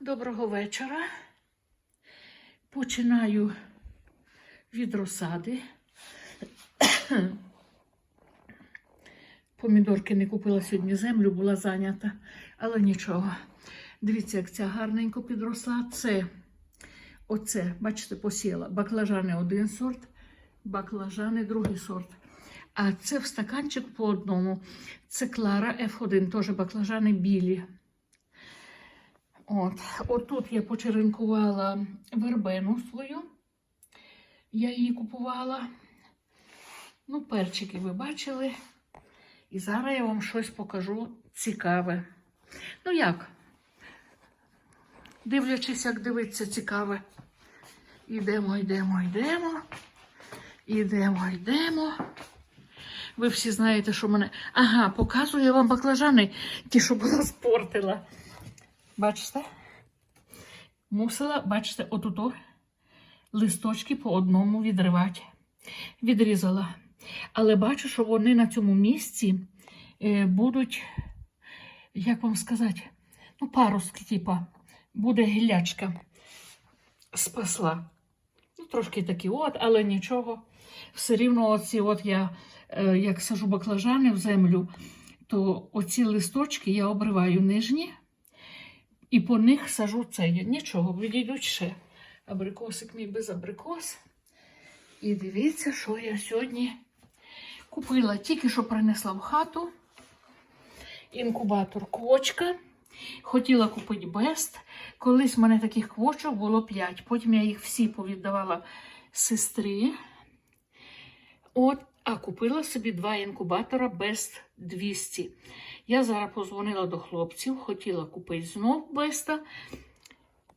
Доброго вечора. Починаю від розсади. Помідорки не купила сьогодні землю, була зайнята, але нічого. Дивіться, як ця гарненько підросла. Це оце, бачите, посіяла. Баклажани один сорт, баклажани другий сорт. А це в стаканчик по одному. Це Клара F1, теж баклажани білі. От, отут я почеренкувала вербену свою. Я її купувала. Ну, перчики ви бачили. І зараз я вам щось покажу цікаве. Ну як? Дивлячись, як дивиться цікаве. Йдемо, йдемо, йдемо. Йдемо, йдемо. Ви всі знаєте, що мене. Ага, показую я вам баклажани, ті, що була спортила. Бачите? Мусила, бачите, отут листочки по одному відривати. Відрізала. Але бачу, що вони на цьому місці е, будуть, як вам сказати, ну, паростки, типа, буде гілячка. Спасла. Ну, трошки такі от, але нічого. Все рівно, оці от я, е, як сажу баклажани в землю, то оці листочки я обриваю нижні. І по них сажу це. Нічого, відійдуть ще. Абрикосик мій без абрикос. І дивіться, що я сьогодні купила. Тільки що принесла в хату. Інкубатор квочка. Хотіла купити Бест. Колись в мене таких квочок було 5. Потім я їх всі повіддавала сестрі. От, а купила собі два інкубатора Best 200. Я зараз позвонила до хлопців, хотіла купити знов Беста.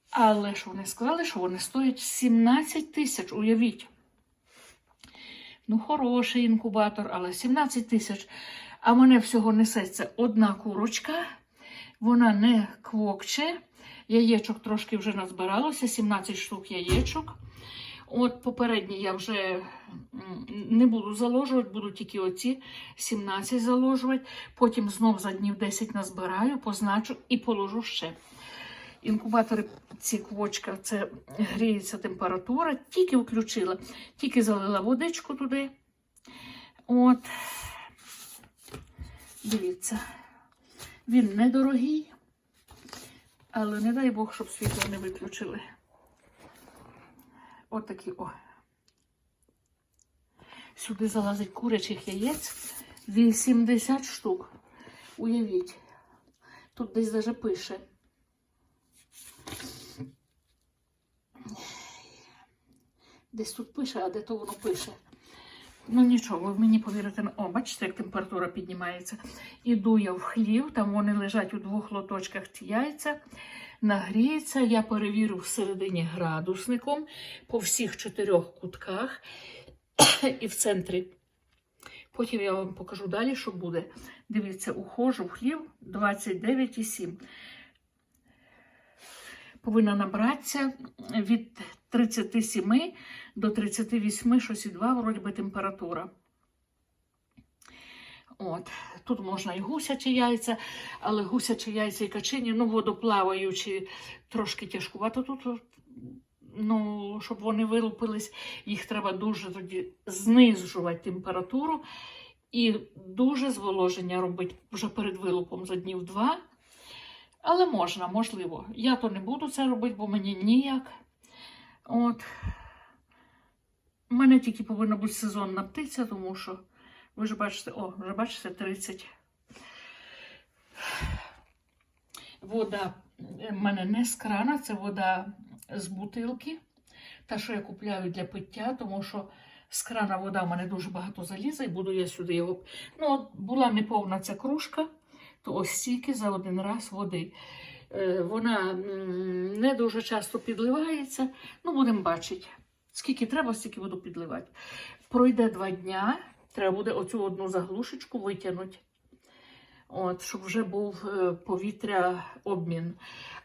Але ж вони сказали, що вони стоять 17 тисяч, уявіть. Ну, хороший інкубатор, але 17 тисяч. А мене всього несеться одна курочка. Вона не квокче. Яєчок трошки вже назбиралося, 17 штук яєчок. От попередні я вже не буду заложувати, буду тільки оці 17 заложувати. Потім знов за днів 10 назбираю, позначу і положу ще. Інкубатори, ці квочка, це гріється температура, тільки включила, тільки залила водичку туди. От, дивіться, він недорогий, але не дай Бог, щоб світло не виключили. Отакі о. Сюди залазить курячих яєць 80 штук. Уявіть. Тут десь даже пише. Десь тут пише, а де то воно пише. Ну нічого, ви мені повірите. О, бачите, як температура піднімається. Іду я в хлів, там вони лежать у двох лоточках ці яйця. Нагріється, я перевірю всередині градусником по всіх чотирьох кутках і в центрі. Потім я вам покажу далі, що буде. Дивіться, ухожу в хлів 29,7. Повинна набратися від 37 до 38, щось і 2, вроді би температура. От. Тут можна і гусячі яйця, але гусячі яйця і качині, ну, водоплаваючі, трошки тяжкувато тут. Ну, щоб вони вилупились, їх треба дуже тоді знижувати температуру і дуже зволоження робити вже перед вилупом за днів два. Але можна, можливо. Я то не буду це робити, бо мені ніяк. От. У мене тільки повинна бути сезонна птиця, тому що ви ж бачите, о, вже бачите, 30. Вода в мене не з крана, це вода з бутилки. Та, що я купляю для пиття, тому що з крана вода в мене дуже багато заліза, і буду я сюди його. Ну, от була неповна ця кружка, то ось стільки за один раз води. Е, Вона не дуже часто підливається. Ну, будемо бачити. Скільки треба, стільки буду підливати. Пройде два дня, треба буде оцю одну заглушечку витягнути. От, щоб вже був е, повітря обмін.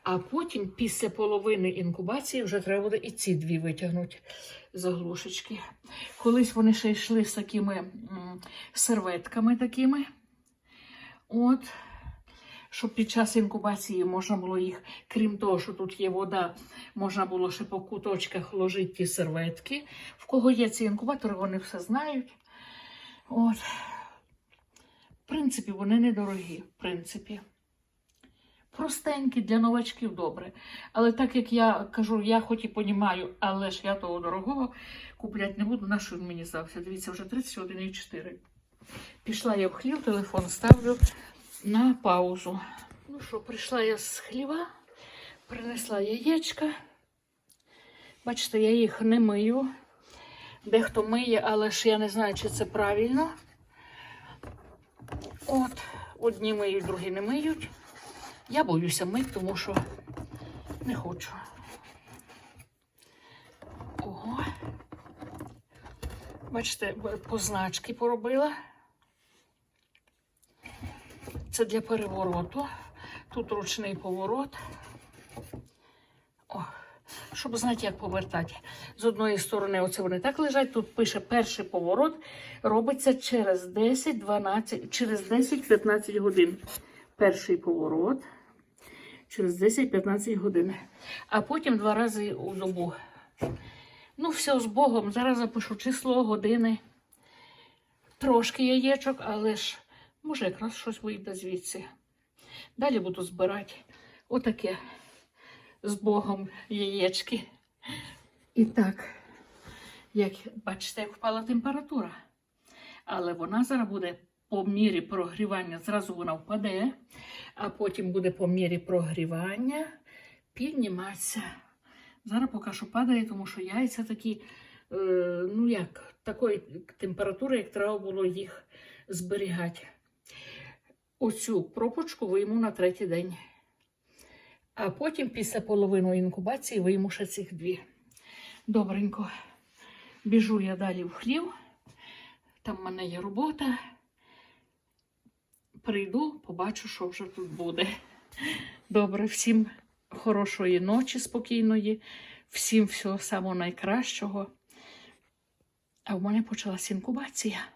А потім, після половини інкубації, вже треба буде і ці дві витягнути заглушечки. Колись вони ще йшли з такими серветками такими. От, щоб під час інкубації можна було їх, крім того, що тут є вода, можна було ще по куточках ложити ті серветки. В кого є ці інкубатори, вони все знають. От. В принципі, вони недорогі, в принципі. Простенькі для новачків добре. Але так як я кажу, я хоч і понімаю, але ж я того дорогого купляти не буду, на що він мені здався. Дивіться, вже 31,4. Пішла я в хлів, телефон ставлю на паузу. Ну що, прийшла я з хліва, принесла яєчка. Бачите, я їх не мию. Дехто миє, але ж я не знаю, чи це правильно. От, одні миють, другі не миють. Я боюся мити, тому що не хочу. Ого. Бачите, позначки поробила. Це для перевороту. Тут ручний поворот. О, щоб знати, як повертати. З одної сторони, оце вони так лежать. Тут пише перший поворот. Робиться через 10-12, через 10-15 годин. Перший поворот. Через 10-15 годин. А потім два рази у добу. Ну, все з Богом. Зараз запишу число, години. Трошки яєчок, але ж може якраз щось вийде звідси. Далі буду збирати отаке з Богом яєчки. І так, як бачите, як впала температура. Але вона зараз буде по мірі прогрівання, зразу вона впаде, а потім буде по мірі прогрівання підніматися. Зараз поки що падає, тому що яйця такі, е, ну як, такої температури, як треба було їх зберігати. Оцю пропочку вийму на третій день. А потім, після половини інкубації, вийму ще цих дві. Добренько. Біжу я далі в хлів. Там в мене є робота. Прийду, побачу, що вже тут буде. Добре, всім хорошої ночі, спокійної, всім всього самого найкращого. А в мене почалася інкубація.